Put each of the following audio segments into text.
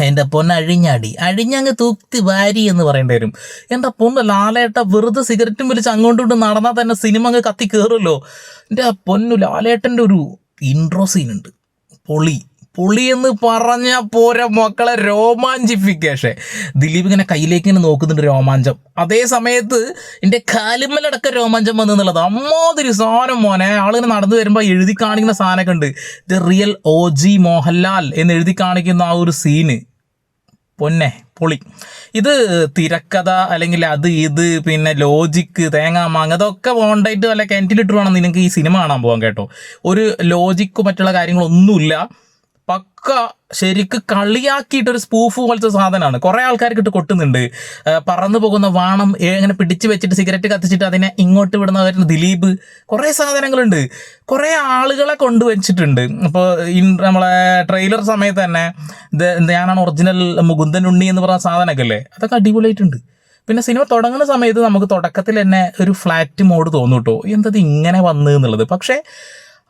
എന്റെ പൊന്ന് അഴിഞ്ഞാടി. അഴിഞ്ഞങ്ങ് തൂക്കി വാരി എന്ന് പറയേണ്ടി വരും. എന്റെ പൊന്ന് ലാലേട്ട വെറുതെ സിഗരറ്റും വലിച്ച് അങ്ങോട്ടും ഇങ്ങോട്ടും നടന്നാൽ തന്നെ സിനിമ അങ്ങ് കത്തി കയറുമല്ലോ എന്റെ പൊന്നു ലാലേട്ടന്റെ ഒരു ഇൻട്രോ സീൻ ഉണ്ട്. പൊളി. പൊളി എന്ന് പറഞ്ഞ പോരെ മക്കളെ രോമാഞ്ചിഫിക്കേഷൻ. ദിലീപ് ഇങ്ങനെ കയ്യിലേക്ക് ഇങ്ങനെ നോക്കുന്നുണ്ട് രോമാഞ്ചം. അതേ സമയത്ത് എന്റെ കാലുമ്മലടക്കം രോമാഞ്ചം വന്നു എന്നുള്ളത് അമ്മാതിരി സാധനം മോനെ. ആളിങ്ങനെ നടന്നു വരുമ്പോൾ എഴുതി കാണിക്കുന്ന സാധനമൊക്കെ ഉണ്ട്. The real O G Mohanlal എന്ന് എഴുതി കാണിക്കുന്ന ആ ഒരു സീന്. പൊന്നെ പൊളി. ഇത് തിരക്കഥ അല്ലെങ്കിൽ അത് ഇത് പിന്നെ ലോജിക്ക് തേങ്ങ മാങ്ങ അതൊക്കെ പോണ്ടായിട്ട് വല്ല കിണറ്റിലിട്ട് വേണം നിനക്ക് ഈ സിനിമ കാണാൻ പോകാൻ കേട്ടോ. ഒരു ലോജിക്ക് മറ്റുള്ള കാര്യങ്ങളൊന്നുമില്ല. പക്ക ശരിക്ക് കളിയാക്കിയിട്ട് ഒരു സ്പൂഫ് പോലത്തെ സാധനമാണ് കുറേ ആൾക്കാർക്ക് ഇട്ട് കൊട്ടുന്നുണ്ട്. പറന്നു പോകുന്ന വാണം ഇങ്ങനെ പിടിച്ച് വെച്ചിട്ട് സിഗരറ്റ് കത്തിച്ചിട്ട് അതിനെ ഇങ്ങോട്ട് വിടുന്നവരുന്ന ദിലീപ്. കുറേ സാധനങ്ങളുണ്ട്. കുറേ ആളുകളെ കൊണ്ടുവച്ചിട്ടുണ്ട് ഇപ്പോൾ നമ്മളെ ട്രെയിലർ സമയത്ത് തന്നെ ഞാനാണ് ഒറിജിനൽ മുകുന്ദൻ ഉണ്ണി എന്ന് പറഞ്ഞ സാധനമൊക്കെ അല്ലേ അതൊക്കെ അടിപൊളിയായിട്ടുണ്ട്. പിന്നെ സിനിമ തുടങ്ങുന്ന സമയത്ത് നമുക്ക് തുടക്കത്തിൽ തന്നെ ഒരു ഫ്ലാറ്റ് മോഡ് തോന്നും കേട്ടോ എന്തത് ഇങ്ങനെ വന്നു എന്നുള്ളത്. പക്ഷേ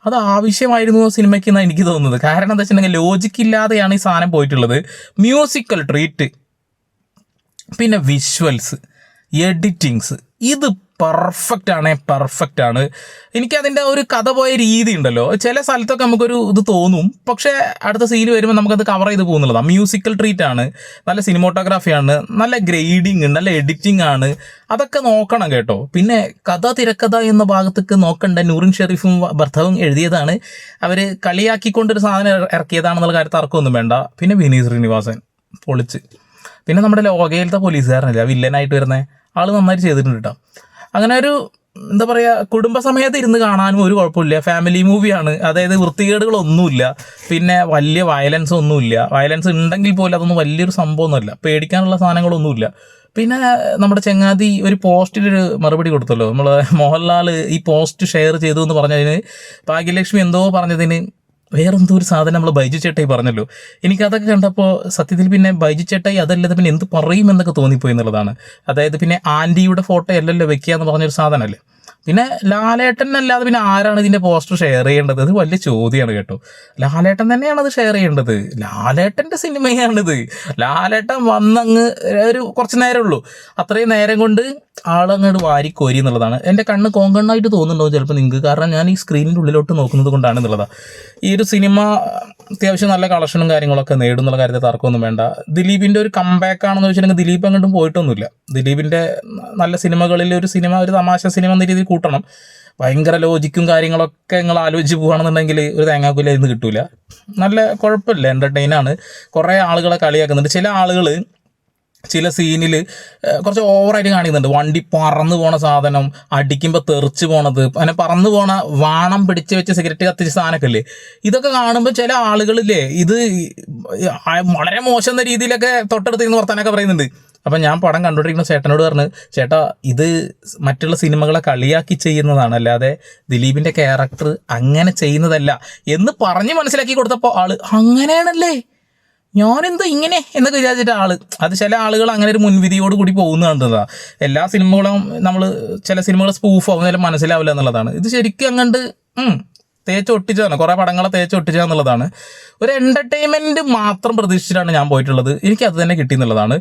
അത് ആവശ്യമായിരുന്നു സിനിമയ്ക്ക് എന്നാണ് എനിക്ക് തോന്നുന്നത്. കാരണം എന്താ വെച്ചിട്ടുണ്ടെങ്കിൽ ലോജിക്ക് ഇല്ലാതെയാണ് ഈ സാധനം പോയിട്ടുള്ളത്. മ്യൂസിക്കൽ ട്രീറ്റ് പിന്നെ വിഷ്വൽസ് എഡിറ്റിങ്സ് ഇത് പെർഫെക്റ്റ് ആണ് പെർഫെക്റ്റ് ആണ്. എനിക്കതിന്റെ ഒരു കഥ പോയ രീതി ഉണ്ടല്ലോ ചില സ്ഥലത്തൊക്കെ നമുക്കൊരു ഇത് തോന്നും. പക്ഷേ അടുത്ത സീൻ വരുമ്പോൾ നമുക്കത് കവർ ചെയ്ത് പോകുന്നുള്ളതാണ് മ്യൂസിക്കൽ ട്രീറ്റ് ആണ്. നല്ല സിനിമോട്ടോഗ്രാഫിയാണ് നല്ല ഗ്രേഡിങ് നല്ല എഡിറ്റിംഗ് ആണ്. അതൊക്കെ നോക്കണം കേട്ടോ. പിന്നെ കഥ തിരക്കഥ എന്ന ഭാഗത്തേക്ക് നോക്കണ്ട. നൂറിൻ ഷെറീഫും ഭർത്താവും എഴുതിയതാണ്. അവർ കളിയാക്കിക്കൊണ്ടൊരു സാധനം ഇറക്കിയതാണെന്നുള്ള കാര്യത്തിൽ തർക്കമൊന്നും വേണ്ട. പിന്നെ വിനീത് ശ്രീനിവാസൻ പൊളിച്ച്. പിന്നെ നമ്മുടെ ലോകയിലത്തെ പോലീസുകാരനല്ലേ? വില്ലനായിട്ട് വരുന്നത് ആൾ നന്നായിട്ട് ചെയ്തിട്ടുണ്ട് കേട്ടോ. അങ്ങനെ ഒരു എന്താ പറയുക കുടുംബസമേതം ഇരുന്ന് കാണാനും ഒരു കുഴപ്പമില്ല. ഫാമിലി മൂവിയാണ് അതായത് വൃത്തികേടുകളൊന്നുമില്ല. പിന്നെ വലിയ വയലൻസ് ഒന്നുമില്ല. വയലൻസ് ഉണ്ടെങ്കിൽ പോലും അതൊന്നും വലിയൊരു സംഭവമൊന്നുമല്ല. പേടിക്കാനുള്ള സാധനങ്ങളൊന്നുമില്ല. പിന്നെ നമ്മുടെ ചെങ്ങാതി ഒരു പോസ്റ്റിലൊരു മറുപടി കൊടുത്തല്ലോ. നമ്മൾ മോഹൻലാൽ ഈ പോസ്റ്റ് ഷെയർ ചെയ്തു എന്ന് പറഞ്ഞതിന് ഭാഗ്യലക്ഷ്മി എന്തോ പറഞ്ഞതിന് വേറെന്തോ ഒരു സാധനം നമ്മൾ ബൈജു ചേട്ടായി പറഞ്ഞല്ലോ. എനിക്കതൊക്കെ കണ്ടപ്പോൾ സത്യത്തിൽ പിന്നെ ബൈജു ചേട്ടായി അതല്ലാതെ പിന്നെ എന്ത് പറയും എന്നൊക്കെ തോന്നിപ്പോയി എന്നുള്ളതാണ്. അതായത് പിന്നെ ആന്റിയുടെ ഫോട്ടോ അല്ലല്ലോ വെക്കുക എന്ന് പറഞ്ഞൊരു സാധനമല്ലേ? പിന്നെ ലാലേട്ടൻ അല്ലാതെ പിന്നെ ആരാണ് ഇതിന്റെ പോസ്റ്റർ ഷെയർ ചെയ്യേണ്ടത്? അത് വലിയ ചോദ്യമാണ് കേട്ടോ. ലാലേട്ടൻ തന്നെയാണ് അത് ഷെയർ ചെയ്യേണ്ടത്. ലാലേട്ടന്റെ സിനിമയാണിത്. ലാലേട്ടൻ വന്നങ്ങ് ഒരു കുറച്ച് നേരമേ ഉള്ളൂ അത്രയും നേരം കൊണ്ട് ആളങ്ങോട്ട് വാരിക്കോരി എന്നുള്ളതാണ്. എന്റെ കണ്ണ് കോങ്കണ്ണായിട്ട് തോന്നുന്നുണ്ടോ ചിലപ്പോൾ നിങ്ങൾക്ക്? കാരണം ഞാൻ ഈ സ്ക്രീനിന്റെ ഉള്ളിലോട്ട് നോക്കുന്നത് കൊണ്ടാണ് എന്നുള്ളതാണ് ഈ ഒരു സിനിമ അത്യാവശ്യം നല്ല കളക്ഷനും കാര്യങ്ങളൊക്കെ നേടുന്നുള്ള കാര്യത്തിൽ തർക്കമൊന്നും വേണ്ട. ദിലീപിന്റെ ഒരു കംബാക്ക് ആണെന്ന് വെച്ചിട്ടുണ്ടെങ്കിൽ ദിലീപ് അങ്ങോട്ടും പോയിട്ടൊന്നുമില്ല. ദിലീപിന്റെ നല്ല സിനിമകളിൽ ഒരു സിനിമ ഒരു തമാശ സിനിമ എന്ന രീതിയിൽ കൂട്ടണം. ഭയങ്കര ലോജിക്കും കാര്യങ്ങളൊക്കെ നിങ്ങൾ ആലോചിച്ച് പോവുകയാണെന്നുണ്ടെങ്കിൽ ഒരു തേങ്ങാക്കൂല ഇന്ന് കിട്ടൂല. നല്ല കുഴപ്പമില്ല എന്റർടൈനാണ് കുറേ ആളുകളെ കളിയാക്കുന്നുണ്ട്. ചില ആളുകൾ ചില സീനിൽ കുറച്ച് ഓവറായിട്ട് കാണിക്കുന്നുണ്ട്. വണ്ടി പറന്നു പോണ സാധനം അടിക്കുമ്പോൾ തെറിച്ച് പോണത് അങ്ങനെ പറന്നു പോണ വാണം പിടിച്ച് വെച്ച് സിഗരറ്റ് കത്തിച്ച സാധനമൊക്കെ ഇല്ലേ? ഇതൊക്കെ കാണുമ്പോൾ ചില ആളുകളില്ലേ ഇത് വളരെ മോശം എന്ന രീതിയിലൊക്കെ തൊട്ടടുത്ത് ഇന്ന് വർത്താനൊക്കെ പറയുന്നുണ്ട്. അപ്പം ഞാൻ പടം കണ്ടുകൊണ്ടിരിക്കുന്ന ചേട്ടനോട് പറഞ്ഞു ചേട്ടാ ഇത് മറ്റുള്ള സിനിമകളെ കളിയാക്കി ചെയ്യുന്നതാണ്. അല്ലാതെ ദിലീപിന്റെ ക്യാരക്ടർ അങ്ങനെ ചെയ്യുന്നതല്ല. എന്ന് പറഞ്ഞ് മനസ്സിലാക്കി കൊടുത്തപ്പോൾ ആൾ അങ്ങനെയാണല്ലേ? ഞാനെന്താ ഇങ്ങനെ? എന്നൊക്കെ വിചാരിച്ചിട്ട് ആൾ. അത് ചില ആളുകൾ അങ്ങനെ ഒരു മുൻവിധിയോട് കൂടി പോകുന്നതാണ് എല്ലാ സിനിമകളും നമ്മൾ ചില സിനിമകൾ സ്പൂഫ് ആവുന്നതിലും മനസ്സിലാവില്ല എന്നുള്ളതാണ്. ഇത് ശരിക്കും അങ്ങണ്ട് ഉം, തേച്ച് ഒട്ടിച്ചതാണ് കുറേ പടങ്ങളെ തേച്ച് ഒട്ടിച്ചതെന്നുള്ളതാണ് ഒരു എന്റർടൈൻമെന്റ് മാത്രം പ്രതീക്ഷിച്ചിട്ടാണ് ഞാൻ പോയിട്ടുള്ളത്. എനിക്ക് അത് തന്നെ കിട്ടി എന്നുള്ളതാണ്.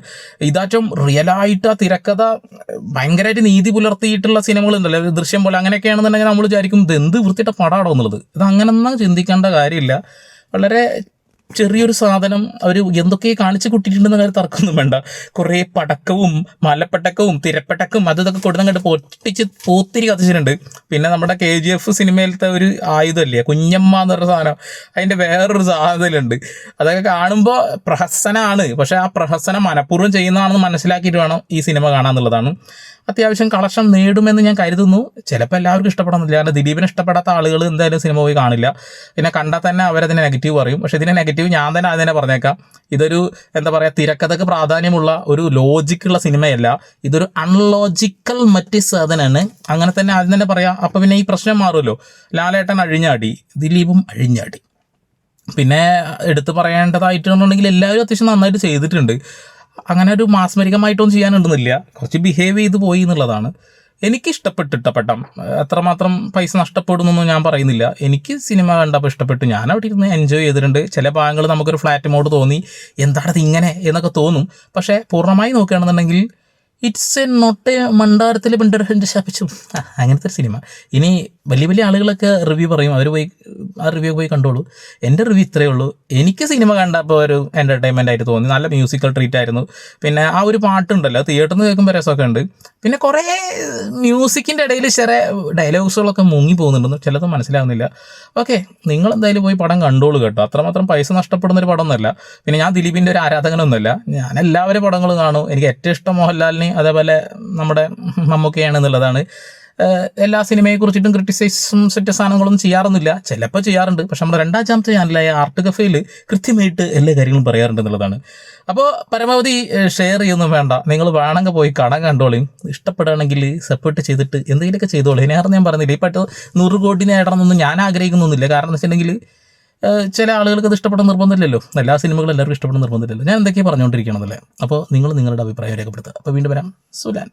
ഇതാറ്റം റിയലായിട്ട് ആ തിരക്കഥ ഭയങ്കരമായിട്ട് നീതി പുലർത്തിയിട്ടുള്ള സിനിമകളുണ്ടല്ലോ. ദൃശ്യം പോലെ അങ്ങനെയൊക്കെയാണെന്നുണ്ടെങ്കിൽ നമ്മൾ വിചാരിക്കും ഇത് എന്ത് വൃത്തിയിട്ട പടമാണോ എന്നുള്ളത്? ഇത് അങ്ങനെയൊന്നും ചിന്തിക്കേണ്ട കാര്യമില്ല. വളരെ ചെറിയൊരു സാധനം അവർ എന്തൊക്കെ കാണിച്ചു കൂട്ടിയിട്ടുണ്ടെന്ന കാര്യം തർക്കമൊന്നും വേണ്ട. കുറേ പടക്കവും മലപ്പടക്കവും തിരപ്പടക്കവും അത് ഇതൊക്കെ കൊടുത്തങ്ങോട്ട് പൊട്ടിച്ച് പൂത്തിരി കത്തിച്ചിട്ടുണ്ട്. പിന്നെ നമ്മുടെ കെ ജി എഫ് സിനിമയിലത്തെ ഒരു ആയുധമല്ലേ കുഞ്ഞമ്മ എന്ന് പറഞ്ഞ സാധനം. അതിന്റെ വേറൊരു സാധനമുണ്ട് അതൊക്കെ കാണുമ്പോൾ പ്രഹസനമാണ് പക്ഷേ ആ പ്രഹസനം മനഃപൂർവം ചെയ്യുന്നതാണെന്ന് മനസ്സിലാക്കിയിട്ട് വേണം ഈ സിനിമ കാണാമെന്നുള്ളതാണ് അത്യാവശ്യം കളക്ഷൻ നേടുമെന്ന് ഞാൻ കരുതുന്നു. ചിലപ്പോൾ എല്ലാവർക്കും ഇഷ്ടപ്പെടുന്നില്ല കാരണം ദിലീപിന് ഇഷ്ടപ്പെടാത്ത ആളുകൾ എന്തായാലും സിനിമ പോയി കാണില്ല. പിന്നെ കണ്ടാൽ തന്നെ അവരതിനെ നെഗറ്റീവ് പറയും. പക്ഷേ ഇതിനെ നെഗറ്റീവ് ഞാൻ തന്നെ അതിനെ പറഞ്ഞേക്കാം. ഇതൊരു എന്താ പറയുക തിരക്കഥക്ക് പ്രാധാന്യമുള്ള ഒരു ലോജിക്കുള്ള സിനിമയല്ല. ഇതൊരു അൺലോജിക്കൽ മറ്റ് സാധനമാണ് അങ്ങനെ തന്നെ ആദ്യം തന്നെ പറയാം. അപ്പം പിന്നെ ഈ പ്രശ്നം മാറുമല്ലോ. ലാലേട്ടൻ അഴിഞ്ഞാടി ദിലീപും അഴിഞ്ഞാടി. പിന്നെ എടുത്തു പറയേണ്ടതായിട്ടുണ്ടെങ്കിൽ എല്ലാവരും അത്യാവശ്യം നന്നായിട്ട് ചെയ്തിട്ടുണ്ട്. അങ്ങനെ ഒരു മാസ്മരികമായിട്ടൊന്നും ചെയ്യാനുണ്ടെന്നില്ല. കുറച്ച് ബിഹേവ് ചെയ്ത് പോയി എന്നുള്ളതാണ്. എനിക്ക് ഇഷ്ടപ്പെട്ടിട്ട പടം. അത്രമാത്രം പൈസ നഷ്ടപ്പെടുന്നൊന്നും ഞാൻ പറയുന്നില്ല. എനിക്ക് സിനിമ കണ്ടപ്പോൾ ഇഷ്ടപ്പെട്ടു. ഞാൻ അവിടെ ഇരുന്ന് എൻജോയ് ചെയ്തിട്ടുണ്ട്. ചില ഭാഗങ്ങൾ നമുക്കൊരു ഫ്ലാറ്റ് മോഡ് തോന്നി. എന്താണത് ഇങ്ങനെ എന്നൊക്കെ തോന്നും. പക്ഷേ പൂർണമായി നോക്കുകയാണെന്നുണ്ടെങ്കിൽ ഇറ്റ്സ് എ നോട്ട് എ മണ്ടാരത്തിൽ പിണ്ടരന്റെ ശാപിച്ചു അങ്ങനത്തെ ഒരു സിനിമ. ഇനി വലിയ വലിയ ആളുകളൊക്കെ റിവ്യൂ പറയും. അവർ പോയി ആ റിവ്യൂ പോയി കണ്ടോളൂ. എന്റെ റിവ്യൂ ഇത്രയേ ഉള്ളൂ. എനിക്ക് സിനിമ കണ്ടപ്പോൾ ഒരു എന്റർടൈൻമെന്റ് ആയിട്ട് തോന്നി. നല്ല മ്യൂസിക്കൽ ട്രീറ്റ് ആയിരുന്നു. പിന്നെ ആ ഒരു പാട്ടുണ്ടല്ലോ തിയേറ്ററിൽ നിന്ന് കേൾക്കുമ്പോൾ രസമൊക്കെ ഉണ്ട് പിന്നെ കുറേ മ്യൂസിക്കിന്റെ ഇടയിൽ ചെറിയ ഡയലോഗ്സുകളൊക്കെ മുങ്ങി പോകുന്നുണ്ടെന്ന് ചിലത് മനസ്സിലാവുന്നില്ല. ഓക്കെ നിങ്ങൾ എന്തായാലും പോയി പടം കണ്ടോളൂ കേട്ടോ. അത്രമാത്രം പൈസ നഷ്ടപ്പെടുന്ന ഒരു പടമൊന്നുമല്ല. പിന്നെ ഞാൻ ദിലീപിന്റെ ഒരു ആരാധകനൊന്നുമല്ല. ഞാൻ എല്ലാവരും പടങ്ങളും കാണും. എനിക്ക് ഏറ്റവും ഇഷ്ടം മോഹൻലാലിനെ അതേപോലെ നമ്മുടെ മമ്മൂക്കയാണെന്നുള്ളതാണ് ഏഹ് എല്ലാ സിനിമയെ കുറിച്ചിട്ടും സെറ്റ സാധനങ്ങളൊന്നും ചെയ്യാറൊന്നുമില്ല. ചിലപ്പോൾ ചെയ്യാറുണ്ട്. പക്ഷെ നമ്മുടെ രണ്ടാമത്തെ ചാനലായ ആർട്ട് കഫേയിൽ കൃത്യമായിട്ട് എല്ലാ കാര്യങ്ങളും പറയാറുണ്ട് എന്നുള്ളതാണ്. അപ്പോൾ പരമാവധി ഷെയർ ചെയ്യൊന്നും വേണ്ട. നിങ്ങൾ വേണമെങ്കിൽ പോയി കടം കണ്ടോളിയും ഇഷ്ടപ്പെടുകയാണെങ്കിൽ സപ്പോർട്ട് ചെയ്തിട്ട് എന്തെങ്കിലുമൊക്കെ ചെയ്തോളൂ. ഇനി ഞാൻ പറഞ്ഞില്ല പാട്ട് നൂറ് കോടി നേടണമെന്നൊന്നും ഞാൻ ആഗ്രഹിക്കുന്നൊന്നുമില്ല കാരണം എന്ന് വെച്ചിട്ടുണ്ടെങ്കിൽ ചില ആളുകൾക്ക് അത് ഇഷ്ടപ്പെടുന്ന നിർബന്ധമില്ലല്ലോ. എല്ലാ സിനിമകളും എല്ലാവർക്കും ഇഷ്ടപ്പെടുന്ന നിർബന്ധമില്ലല്ലോ. ഞാൻ എന്തൊക്കെയാണ് പറഞ്ഞുകൊണ്ടിരിക്കണമെന്നല്ലേ അപ്പോൾ നിങ്ങൾ നിങ്ങളുടെ അഭിപ്രായം രേഖപ്പെടുത്തുക. അപ്പോൾ വീണ്ടും വരാം. സുലാൻ.